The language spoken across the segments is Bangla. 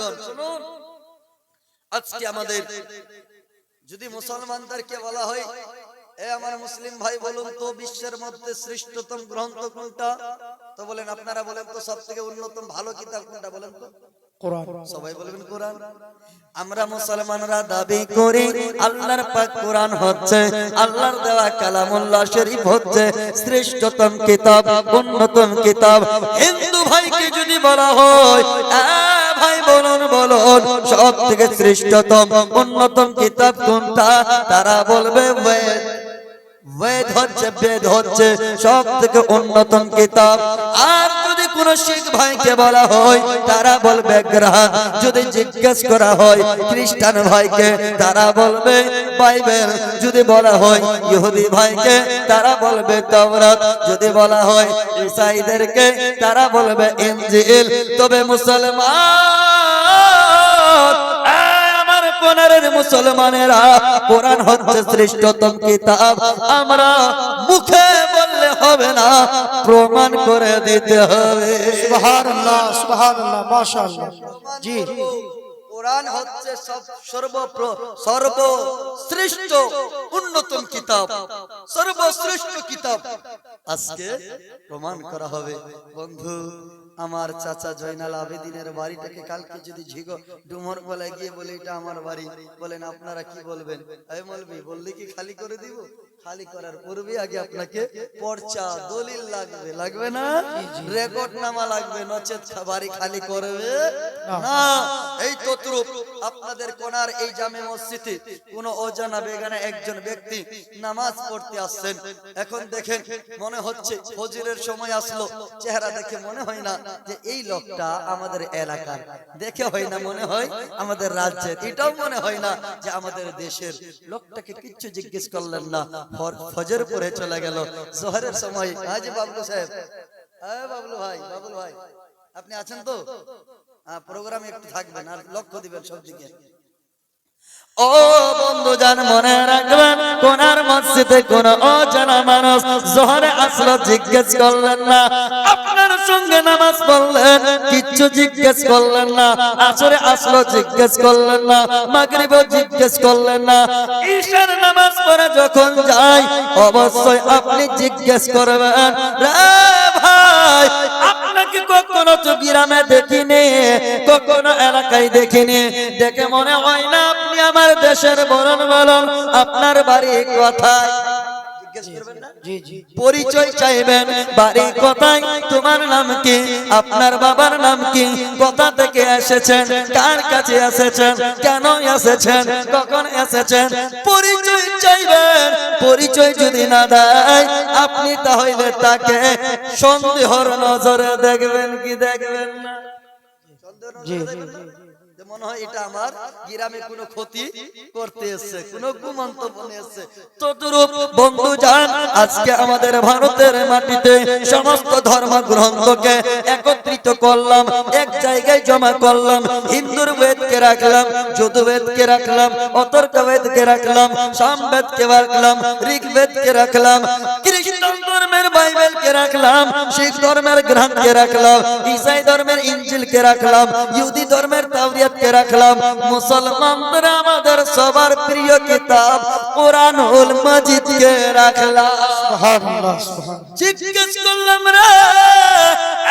বন্ধুগণ শুনুন। আজকে আমাদের যদি মুসলমানদেরকে বলা হয় এ আমার মুসলিম ভাই বলুন তো বিশ্বের মধ্যে শ্রেষ্ঠতম গ্রন্থ কোনটা? তো বলেন আপনারা বলেন তো সব থেকে উন্নতম ভালো কিতাব কোনটা বলেন তো? সবাই বলবেন কোরআন। আমরা মুসলমানরা দাবি করি আল্লাহর পাক কোরআন হচ্ছে আল্লাহর দেওয়া কালামুল্লাহ শরীফ হচ্ছে শ্রেষ্ঠতম কিতাব উন্নতম কিতাব। হিন্দু ভাইকে যদি বলা হয় ভাই বলুন বলুন সব থেকে শ্রেষ্ঠতম উন্নতম কিতাব কোনটা? তারা বলবে বেদ হচ্ছে বেদ হচ্ছে, সব থেকে উন্নতম কিতাব। আর যদি কোন শিখ বলা হয়, তারা বলবে, গ্রহণ। যদি জিজ্ঞেস করা হয়, খ্রিস্টান ভাইকে, তারা বলবে, বাইবেল। যদি বলা হয়, ইহুদি ভাইকে, তারা বলবে, তাওরাত। যদি বলা হয় ঈসাইদেরকে তারা বলবে, ইনজিল। তবে মুসলমান কোনারের মুসলমানেরা কোরআন হচ্ছে শ্রেষ্ঠতম কিতাব। আমরা মুখে বললে হবে না প্রমাণ করে দিতে হবে। সুবহানাল্লাহ সুবহানাল্লাহ মাশাআল্লাহ। জি। কোরআন হচ্ছে সব সর্বপ্র সর্বশ্রেষ্ঠ উন্নতম কিতাব। সর্বশ্রেষ্ঠ কিতাব। আজকে প্রমাণ করা হবে। বন্ধু আমার চাচা জয়নাল আবেদিনের বাড়িটাকে কালকে যদি ঝিগো ডুমর বলে গিয়ে বলে এটা আমার বাড়ি। বলেন আপনারা কি বলবেন? আমি বলবি বললে কি খালি করে দিব? খালি করার পূর্বে আগে আপনাকে পর্চা দলিল লাগবে। লাগবে না? রেকর্ড নামা লাগবে নচেত বাড়ি খালি করবে? না। এই তদ্রুপ আপনাদের কোনার এই জামে মসজিদে কোন অজানা বেগানা একজন ব্যক্তি নামাজ পড়তে আসছেন। এখন দেখেন মনে হচ্ছে ফজরের সময় আসলো। চেহারা দেখে মনে হয় না যে এই লোকটা আমাদের এলাকার। দেখে হয় না মনে হয় আমাদের রাজ্যের। এটাও মনে হয় না যে আমাদের দেশের লোকটাকে কিচ্ছু জিজ্ঞেস করলেন না। ফজর পরে চলে গেল। জোহরের সময়। আজ বাবলু সাহেব। হ্যাঁ বাবলু ভাই বাবলু ভাই। আপনি আছেন তো? প্রোগ্রামে একটু থাকবেন আর লক্ষ্য দিবেন সব দিকে ও বন্ধু জান মনে রাখবেন কোনার মসজিদে কোন অজানা মানুষ জোহরে আসলো জিজ্ঞেস করলেন না। সঙ্গে নামাজ পড়লেন, কিচ্ছু জিজ্ঞেস করলেন না, আসরে আসলো জিজ্ঞেস করলেন না, মাগরিবও জিজ্ঞেস করলেন না। ঈশার নামাজ পড়ে যখন যাই অবশ্যই আপনি জিজ্ঞেস করবেন ভাই, আপনাকে কখনো তো দেখিনি, কখনো এলাকায় দেখিনি। দেখে মনে হয় না আপনি আমার দেশের বরণ বলন, আপনার বাড়ি কোথায়? জিজ্ঞেস করবেন না? জি জি। পরিচয় চাইবেন বাড়ি কোথায় তোমার নাম কি? আপনার বাবার নাম কি? কোথা থেকে এসেছেন? কার কাছে এসেছেন? কেন এসেছেন? কখন এসেছেন? পরিচয় চাইবেন পরিচয় যদি না দেয় আপনি তাহলে তাকে সন্দেহর নজরে দেখবেন কি দেখবেন না? যে মনে হয় এটা আমার গ্রামে কোনো ক্ষতি করতে এসছে, কোনো কুমন্তব্য এসছে। তদ্রূপ বন্ধু যান আজকে আমাদের ভারতের মাটিতে সমস্ত ধর্ম গ্রন্থকে একত্রিত করলাম, এক জায়গায় জমা করলাম, হিন্দুর বেদকে রাখলাম যদুবেদকে রাখলাম, অতর্ক বেদকে রাখলাম সামবেদকে রাখলাম ঋগ্বেদকে রাখলাম, খ্রিস্টান ধর্মের বাইবেলকে রাখলাম, শিখ ধর্মের গ্রন্থকে রাখলাম, ইসাই ধর্মের ইঞ্জিলকে রাখলাম, ইহুদি ধর্মের তাওরিয়াতকে রাখলাম। মুসলমানদের আমাদের সবার প্রিয় কিতাব কোরআনুল মাজিদকে রাখলাম। জিজ্ঞেস করলাম রে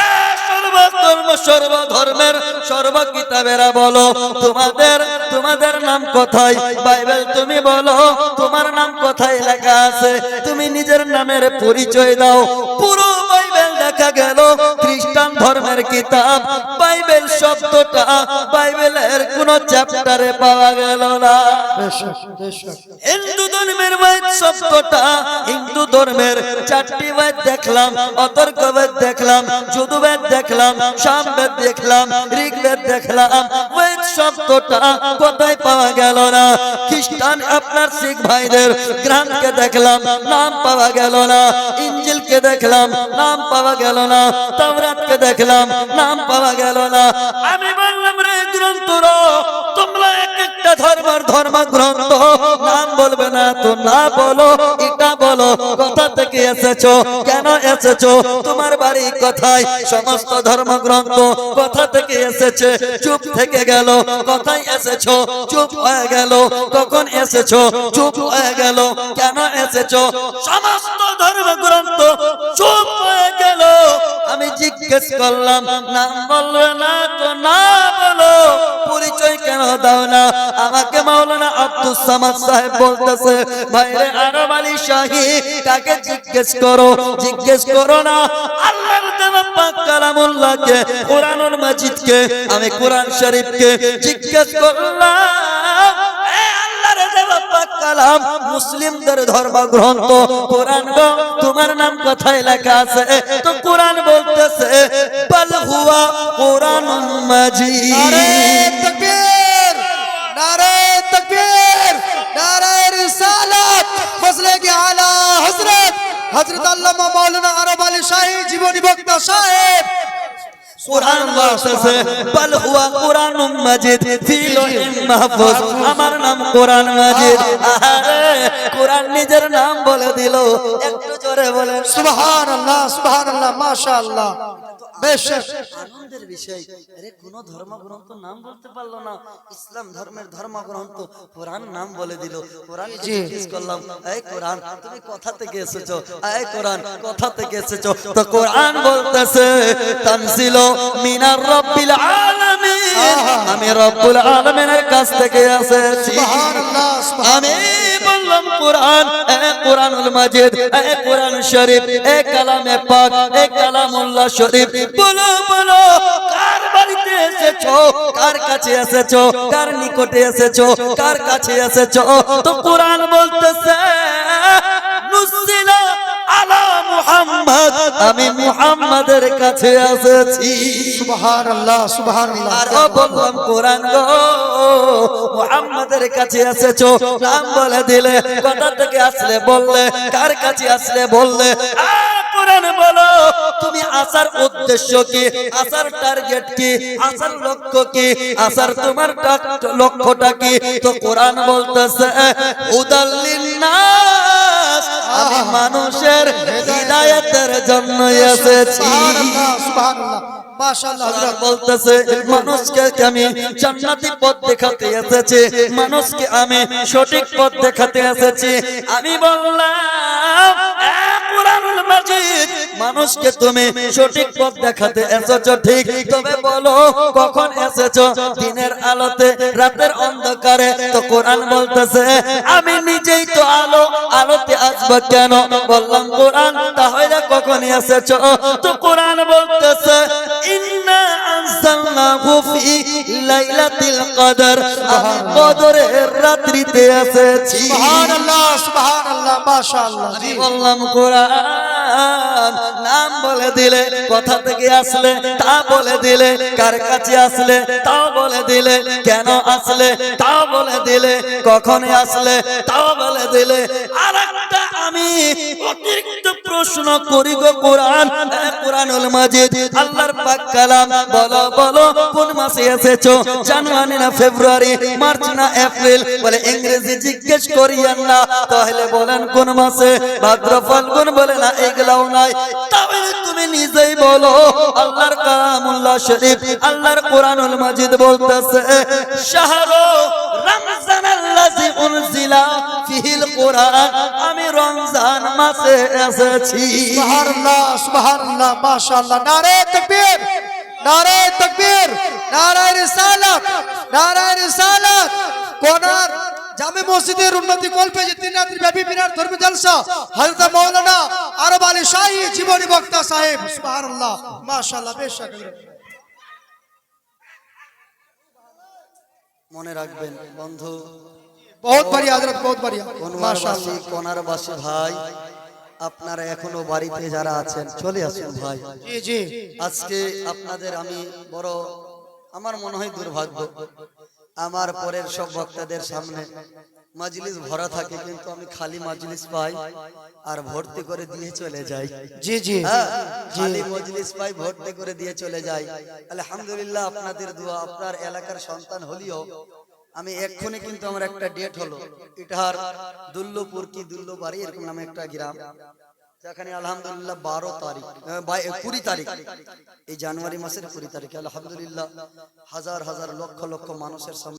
এ সর্বধর্ম সর্বধর্মের সর্ব কিতাবেরা বলো তোমাদের তোমাদের নাম কোথায়? বাইবেল তুমি বলো তোমার নাম কোথায় লেখা আছে? তুমি নিজের নামের পরিচয় দাও। পুরো বাইবেল দেখা গেল খ্রিস্টান ধর্মের কিতাব, বাইবেল শব্দটা, বাইবেলের কোন চ্যাপ্টারে পাওয়া গেল না। হিন্দু ধর্মের বেদ শব্দটা, হিন্দু ধর্মের চারটি বেদ দেখলাম, অতর্ক বেদ দেখলাম যদুবেদ দেখলাম সামবেদ দেখলাম ঋগ্বেদ দেখলাম বেদ শব্দটা কোথায় পাওয়া গেল না? খ্রিস্টান আপনার শিখ ভাইদের গ্রামকে দেখলাম, নাম পাওয়া গেল না। ইঞ্জিলকে দেখলাম, নাম পাওয়া গেল না। তাওরাতকে দেখলাম, নাম পাওয়া গেল না। আমি বললাম, রে গ্রন্থ তোমরা এক একটা ধর্মের ধর্ম নাম বলবে না তো না বলো, এটা বলো, কোথা থেকে এসেছ, কেন এসেছ, তোমার বাড়ি কোথায়, সমস্ত ধর্মগ্রন্থ কোথা থেকে এসেছে, চুপ থেকে গেল, কোথায় এসেছ, চুপ হয়ে গেল, কখন এসেছ, চুপ হয়ে গেল, কেন এসেছ, সমস্ত ধর্মগ্রন্থ চুপ হয়ে গেল। আমি জিজ্ঞেস করলাম, নাম বলবে না তো না বলো, পরিচয় কেন দাও না? আমাকে মাওলানা আব্দুল সামাদ সাহেব বলতেছে, ভাইরে আরব আলী কাকে জিজ্ঞেস করো জিজ্ঞেস করো না, আল্লাহর দেওয়া পাক কালামুল্লাহকে, কোরআনুল মাজিদকে, আমি কোরআন শরীফকে জিজ্ঞেস করলাম কালাম, মুসলিমদের ধর্মগ্রন্থ, কোরআন গো, তোমার নাম কোথায় লেখা আছে? তো কোরআন বলতেছে, বল হুয়া নারে নারে তকবীর নারে মসলে কি আলা হযরত হযরত আল্লামা মাওলানা আরব আলী শাহী জীবনী বক্তা সাহেব। বল আমার নাম কোরআন মাজিদ। কোরআন নিজের নাম বলে দিল। একটু জোরে সুবহানাল্লাহ সুবহানাল্লাহ মাশাআল্লাহ। বেশ আনন্দের বিষয়। আরে কোন ধর্মগ্রন্থ নাম বলতে পারল না। ইসলাম ধর্মের ধর্মগ্রন্থ কোরআন নাম বলে দিল। কোরআন জিজ্ঞেস করলাম এই কোরআন তুমি কোথা থেকে এসেছ? এই কোরআন কোথা থেকে এসেছ? তো কোরআন বলতেছে তানজিল মিনার রব্বিল আলামিন। আমি রব্বুল আলামিনের কাছ থেকে এসেছি। সুবহানাল্লাহ। আমি বললাম কোরআন, এ কোরআনুল মাজিদ, এ কোরআন শরীফ, এ কালামে পাক, এ কালামুল্লাহ শরীফ। বলো বলো, কার বাড়িতে এসেছ? কার কাছে এসেছ? কার নিকটে এসেছ? কার কাছে এসেছ? তো কোরআন বলতেছে নুসিলা আলা আমি মুহাম্মাদের কাছে এসেছি সুবহানাল্লাহ সুবহানাল্লাহ। আর বললাম কোরআন গো মুহাম্মাদের কাছে এসেছ। নাম বলে দিলে কোথা থেকে আসলে? বললে কার কাছে আসলে? বললে কোরআন বলো তুমি আসার উদ্দেশ্য কি? আসার টার্গেট কি? আসার লক্ষ্য কি? আসার তোমার লক্ষ্যটা কি? তো কোরআন বলতেছে উদাল্লিন আমি মানুষের হৃদায়তের জন্য এসেছি। বলতেছে মানুষকে আমি জান্নাতি পথ দেখাতে এসেছি? মানুষকে আমি সঠিক পথ দেখাতে এসেছি? আমি বললাম মানুষকে তুমি সঠিক পথ দেখাতে এসেছ ঠিক? তবে বলো কখন এসেছ? দিনের আলোতে রাতের অন্ধকারে? তো কোরআন বলতেছে আমি নিজেই তো আসব কেন? বললাম কোরআন তাহলে কখন এসেছ? তো কোরআন বলতেছে ইন্না আনসালনাহু ফি লাইলাতিল কদর। কদরের রাত্রিতে এসেছি। সুবহানাল্লাহ সুবহানাল্লাহ মাশাআল্লাহ আমি বললাম কোরআন নাম বলে দিলে কোথা থেকে আসলে? তা বলে দিলে কার কাছে আসলে? তাও বলে দিলে কেন আসলে? তাও বলে দিলে কখন আসলে? তাও বলে দিলে আর অতিরিক্ত প্রশ্ন করি গো কোরআন। কোরআনুল মাজিদ। আল্লাহর পাক কালাম। বলো বলো, কোন মাসে এসেছ? জানুয়ারি না ফেব্রুয়ারি? মার্চ না এপ্রিল? বলে ইংরেজি জিজ্ঞেস না। তাহলে বলেন কোন মাসে? ভাদ্র, ফাল্গুন বলে না, এগুলাও নাই। তুমি নিজেই বলো। আল্লাহর কালামুল্লাহ শরীফ, আল্লাহর কোরআনুল মাজিদ বলতেছে, শাহরু উনজিলা ফিহিল কোরআন। রমজান মাসে এসেছি। সুবহানাল্লাহ সুবহানাল্লাহ মাশাআল্লাহ। নারে তাকবীর নারে তাকবীর নারে রিসালাত নারে রিসালাত। কোনার জামে মসজিদের উন্নতি কল্পে যে তিন রাত্রি ব্যাপী বিরাট ধর্মী জলসা হযরত মাওলানা আরব আলী শাহী জীবনী বক্তা সাহেব সুবহানাল্লাহ মাশাআল্লাহ বেশক মনে রাখবেন বন্ধু বহুত বাড়িয়া হযরত বহুত বাড়িয়া কোনারবাসী কোনারবাসী ভাই আপনারা এখনও বাড়িতে যারা আছেন চলে আসুন ভাই। জি জি। আজকে আপনাদের আমি বড় আমার মনে হয় দুর্ভাগ্য। আমার পরের সব বক্তাদের সামনে মাজলিস ভরা থাকে কিন্তু আমি খালি মাজলিস পাই আর ভর্তি করে দিয়ে চলে যাই। জি জি। হ্যাঁ, খালি মজলিস পাই ভর্তি করে দিয়ে চলে যাই। আলহামদুলিল্লাহ আপনাদের দোয়া আপনার এলাকার সন্তান হলিও আমি এক্ষুনি কিন্তু আমার একটা ডেট হলো। এটার দুল্লপুর কি দুল্লবাড়ি এরকম নামে একটা গ্রাম। যেখানে আলহামদুলিল্লাহ বারো তারিখ কুড়ি তারিখ। এই জানুয়ারি মাসের কুড়ি তারিখে আলহামদুলিল্লাহ হাজার হাজার লক্ষ লক্ষ মানুষের সামনে